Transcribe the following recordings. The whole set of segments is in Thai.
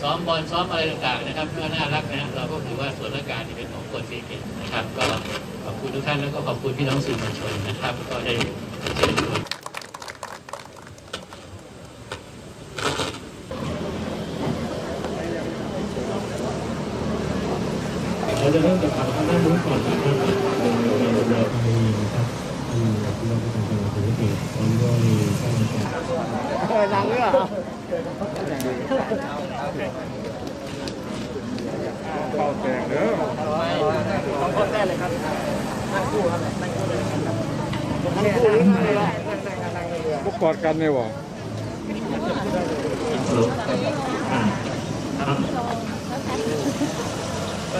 ซ้อมบอลซ้อมอะไรต่างๆนะครับก็น่ารักนะเราก็ถือว่าส่วนราชการเป็นของคนสีเกตนะครับ ก็ขอบคุณทุกท่านแล้วก็ขอบคุณพี่น้องสื่อมวลชนนะครับ ก็ได้เชิญชวนเราจะเริ่มจากฝั่งทางด้านนู้นก่อนนะครับเราเราไปนะครับที่เราไปทางจังหวัดศรีสะเกษตอนนี้ก็มีข้าราชการพวกกอดกันเนี่ยวะอ่าครับ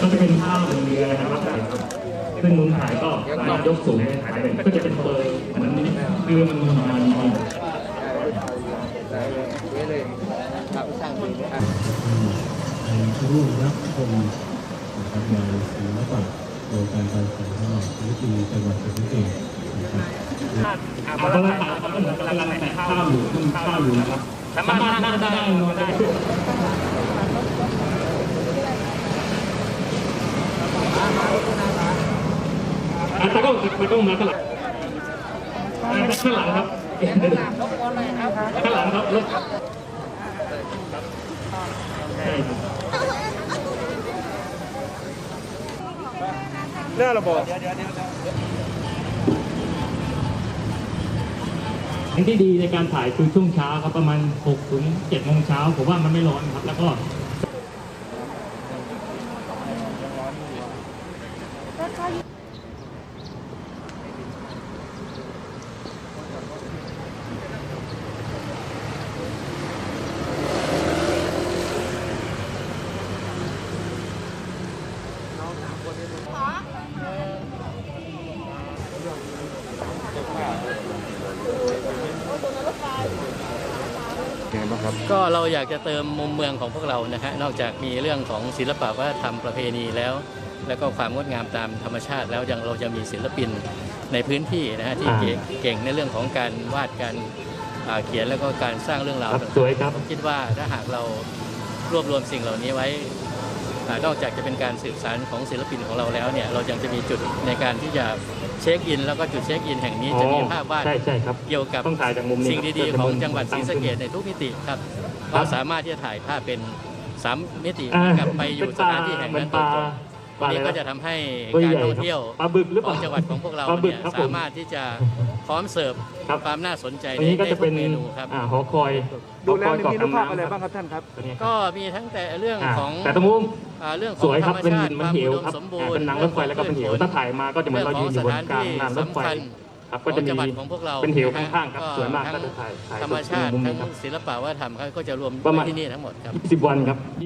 ก็จะเป็นภาพบนเรือนะครับว่าถ่ายครับ ซึ่งมุมถ่ายก็สามารถยกสูงได้ถ่ายได้ก็จะเป็นเปยเหมือนเรือมันมาดีร่วมรับชมนะครับงานศิลปะโดยการการสังหารศิลปินจังหวัดศรีสะเกษนะครับอาพระราชาเขาก็เหมือนกำลังแต่ข้าวอยู่ข้าวอยู่นะครับสามารถนั่งได้นอนได้ อะตากล้องตากล้องมาข้างหลังอะข้างหลังครับข้างหลังครับรถใช่ครับเรื่องระบบทางที่ดีในการถ่ายคือช่วงเช้าครับประมาณ6ถึง7โมงเช้าผมว่ามันไม่ร้อนครับ แล้วก็ ไงบ้างครับ ก็เราอยากจะเติมมุมเมืองของพวกเรานะฮะนอกจากมีเรื่องของศิลปะวัฒนธรรมประเพณีแล้ว แล้วก็ความงดงามตามธรรมชาติ แล้วยังเราจะมีศิลปินในพื้นที่นะฮะที่เก่งเก่งในเรื่องของการวาดการอ่าเขียนแล้วก็การสร้างเรื่องราวครับต่างสวยครับๆผมคิดว่าถ้าหากเรารวบรวมสิ่งเหล่านี้ไว้อ่า นอกจากจะเป็นการสืบสานของศิลปินของเราแล้วเนี่ยเรายังจะมีจุดในการที่จะเช็คอิน แล้วก็จุดเช็คอินแห่งนี้จะมีภาพวาดใช่ใช่ครับเกี่ยวกับต้องถ่ายจากมุมนี้สิ่งดีๆครับของจังหวัดศรีสะเกษตั้งขึ้นในทุกมิติครับครับเราสามารถที่จะถ่ายภาพเป็นสามมิติเหมือนกับไปอยู่สถานที่แห่งนั้นเป็ตปรลาง ๆปลาวันนี้อไรก็นะจะทำให้ตัวการใหญ่ท่องเที่ยวปลาบึกหรือขเปองล่าจังหวัดของพวกเราปลาบึกเนี่ยครับผสามมารถที่จะพร้อมเสิร์ฟครับความน่าสนใจอันนี้ก็ในจะเป็นทุเมนูครับอ่าหอคอยดูแล้วหอคอยมีรูปภาพเกอะไรน้ำบ้างครับท่านครับตัวนี้ครับก็มีทั้งแต่เรื่องอ่าของแต่ตรงมุมอ่าเรื่องขสองวยธครรับรมเป็นชาติมันความเหอุวดมครับสมบูอ่ารณ์เป็นหนังรถไฟแล้วก็เป็นเหวถ้าถ่ายมาก็จะเหมือนเรายืนอยู่บนกลางรางรถไฟครับก็จะมีของจังหวัดของพวกเราเป็นเหวนะฮะข้างๆครับก็สวยมากทั้ก็งจะถ่ายถ่ายธรรมชาติมุมทั้นี้งครับศิลปะวัฒนธรรมเขาก็จะรวมประมาณไว้ที่นี่ทั้งหมดครับ20วันครับ